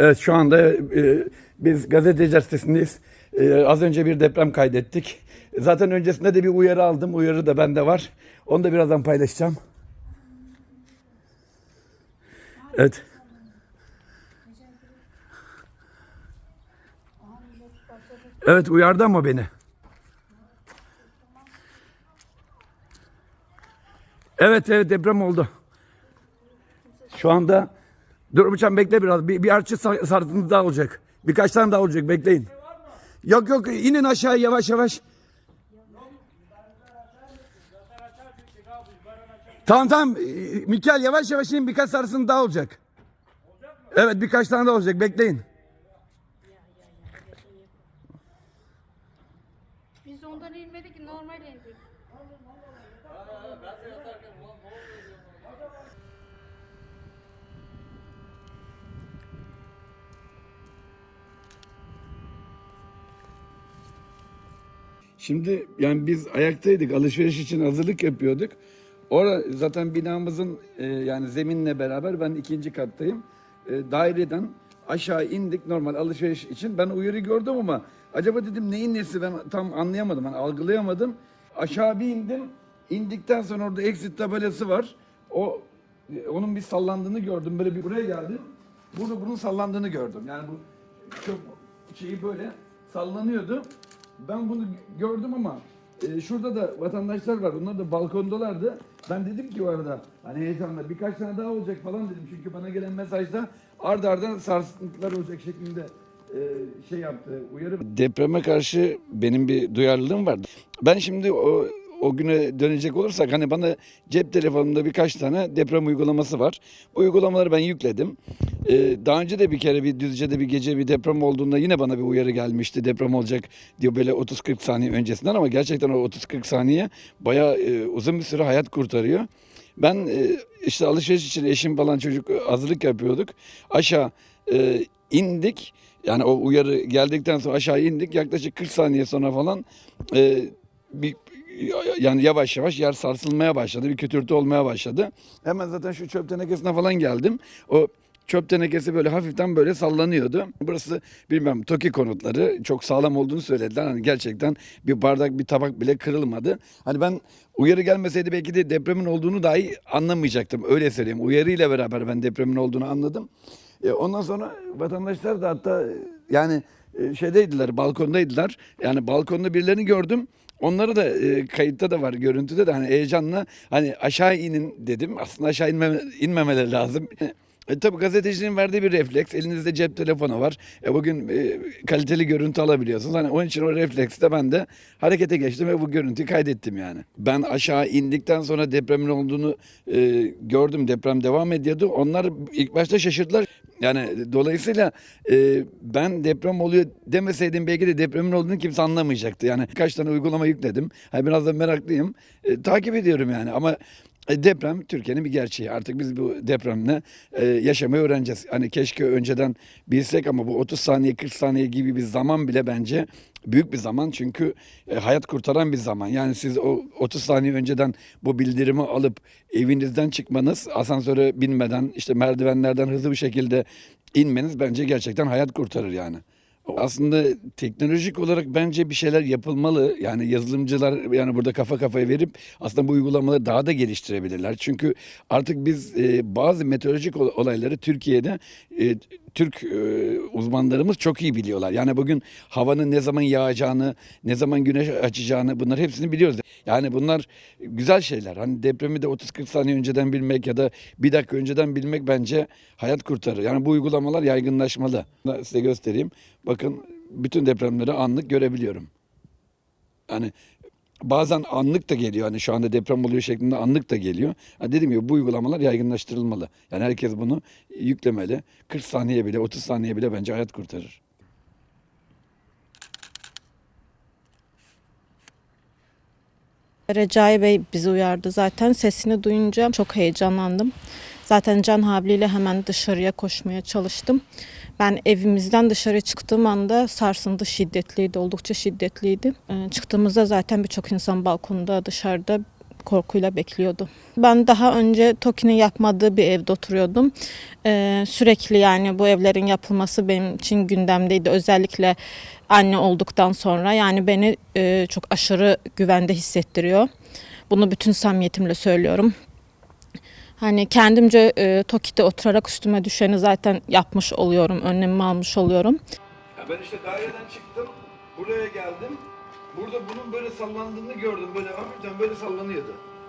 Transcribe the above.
Evet şu anda e, biz gazeteciler sitesindeyiz. E, az önce bir deprem kaydettik. Zaten öncesinde de bir uyarı aldım. Uyarı da bende var. Onu da birazdan paylaşacağım. Evet. Evet uyardı ama beni. Evet evet deprem oldu. Şu anda dur bıçağım bekle biraz. Bir, bir artçı sar- sarsıntı daha olacak. Birkaç tane daha olacak bekleyin. Yok yok inin aşağı yavaş yavaş. Tamam tamam. Ee, Mikael yavaş yavaş inin birkaç sarsıntı daha olacak. Evet birkaç tane daha olacak bekleyin. Biz ondan inmedik normal indik. Şimdi yani biz ayaktaydık alışveriş için hazırlık yapıyorduk. Orada zaten binamızın e, yani zeminle beraber ben ikinci kattayım. E, daireden aşağı indik normal alışveriş için. Ben uyarı gördüm ama acaba dedim neyin nesi ben tam anlayamadım. Ben algılayamadım. Aşağı bir indim. İndikten sonra orada exit tabelası var. O e, onun bir sallandığını gördüm. Böyle bir buraya geldim. Bunu bunun sallandığını gördüm. Yani bu çok şeyi böyle sallanıyordu. Ben bunu gördüm ama e, şurada da vatandaşlar var. Onlar da balkondalardı. Ben dedim ki o arada hani heyecanla birkaç tane daha olacak falan dedim. Çünkü bana gelen mesajda ard arda sarsıntılar olacak şeklinde e, şey yaptı, uyarı. Depreme karşı benim bir duyarlılığım vardı. Ben şimdi o o güne dönecek olursak hani bana cep telefonumda birkaç tane deprem uygulaması var. Bu uygulamaları ben yükledim. Ee, daha önce de bir kere bir Düzce'de bir gece bir deprem olduğunda yine bana bir uyarı gelmişti. Deprem olacak diyor böyle 30-40 saniye öncesinden ama gerçekten o 30-40 saniye bayağı e, uzun bir süre hayat kurtarıyor. Ben e, işte alışveriş için eşim falan çocuk hazırlık yapıyorduk. Aşağı e, indik. Yani o uyarı geldikten sonra aşağı indik. Yaklaşık 40 saniye sonra falan e, bir yani yavaş yavaş yer sarsılmaya başladı. Bir kötürtü olmaya başladı. Hemen zaten şu çöp tenekesine falan geldim. O çöp tenekesi böyle hafiften böyle sallanıyordu. Burası bilmem TOKİ konutları çok sağlam olduğunu söylediler. Hani gerçekten bir bardak bir tabak bile kırılmadı. Hani ben uyarı gelmeseydi belki de depremin olduğunu dahi anlamayacaktım. Öyle söyleyeyim. Uyarıyla beraber ben depremin olduğunu anladım. E, ondan sonra vatandaşlar da hatta yani e, şeydeydiler, balkondaydılar. Yani balkonda birilerini gördüm. Onları da e, kayıtta da var, görüntüde de hani heyecanla hani aşağı inin dedim. Aslında aşağı inmeme, inmemeleri lazım. E, tabii gazetecinin verdiği bir refleks. Elinizde cep telefonu var. E, bugün e, kaliteli görüntü alabiliyorsunuz. Hani onun için o refleksle ben de harekete geçtim ve bu görüntüyü kaydettim yani. Ben aşağı indikten sonra depremin olduğunu e, gördüm. Deprem devam ediyordu. Onlar ilk başta şaşırdılar. Yani dolayısıyla e, ben deprem oluyor demeseydim belki de depremin olduğunu kimse anlamayacaktı. Yani kaç tane uygulama yükledim. Hani biraz da meraklıyım. E, takip ediyorum yani ama Deprem Türkiye'nin bir gerçeği. Artık biz bu depremle e, yaşamayı öğreneceğiz. Hani keşke önceden bilsek ama bu 30 saniye 40 saniye gibi bir zaman bile bence büyük bir zaman. Çünkü e, hayat kurtaran bir zaman. Yani siz o 30 saniye önceden bu bildirimi alıp evinizden çıkmanız, asansöre binmeden işte merdivenlerden hızlı bir şekilde inmeniz bence gerçekten hayat kurtarır yani. Aslında teknolojik olarak bence bir şeyler yapılmalı. Yani yazılımcılar yani burada kafa kafaya verip aslında bu uygulamaları daha da geliştirebilirler. Çünkü artık biz e, bazı meteorolojik ol- olayları Türkiye'de e, Türk e, uzmanlarımız çok iyi biliyorlar. Yani bugün havanın ne zaman yağacağını, ne zaman güneş açacağını bunlar hepsini biliyoruz. Yani bunlar güzel şeyler. Hani depremi de 30-40 saniye önceden bilmek ya da bir dakika önceden bilmek bence hayat kurtarır. Yani bu uygulamalar yaygınlaşmalı. Size göstereyim. Bakın bütün depremleri anlık görebiliyorum. Yani bazen anlık da geliyor. Hani şu anda deprem oluyor şeklinde anlık da geliyor. Ha dediğim gibi bu uygulamalar yaygınlaştırılmalı. Yani herkes bunu yüklemeli. 40 saniye bile 30 saniye bile bence hayat kurtarır. Recai Bey bizi uyardı zaten. Sesini duyunca çok heyecanlandım. Zaten can havliyle hemen dışarıya koşmaya çalıştım. Ben evimizden dışarı çıktığım anda sarsıntı şiddetliydi, oldukça şiddetliydi. Ee, Çıktığımızda zaten birçok insan balkonda, dışarıda korkuyla bekliyordu. Ben daha önce TOKİ'nin yapmadığı bir evde oturuyordum. Ee, sürekli yani bu evlerin yapılması benim için gündemdeydi. Özellikle anne olduktan sonra yani beni e, çok aşırı güvende hissettiriyor. Bunu bütün samimiyetimle söylüyorum. Hani kendimce e, TOKİ'de oturarak üstüme düşeni zaten yapmış oluyorum, önlemimi almış oluyorum. Ya ben işte daireden çıktım, buraya geldim. Burada bunun böyle sallandığını gördüm. Böyle hafiften böyle sallanıyordu.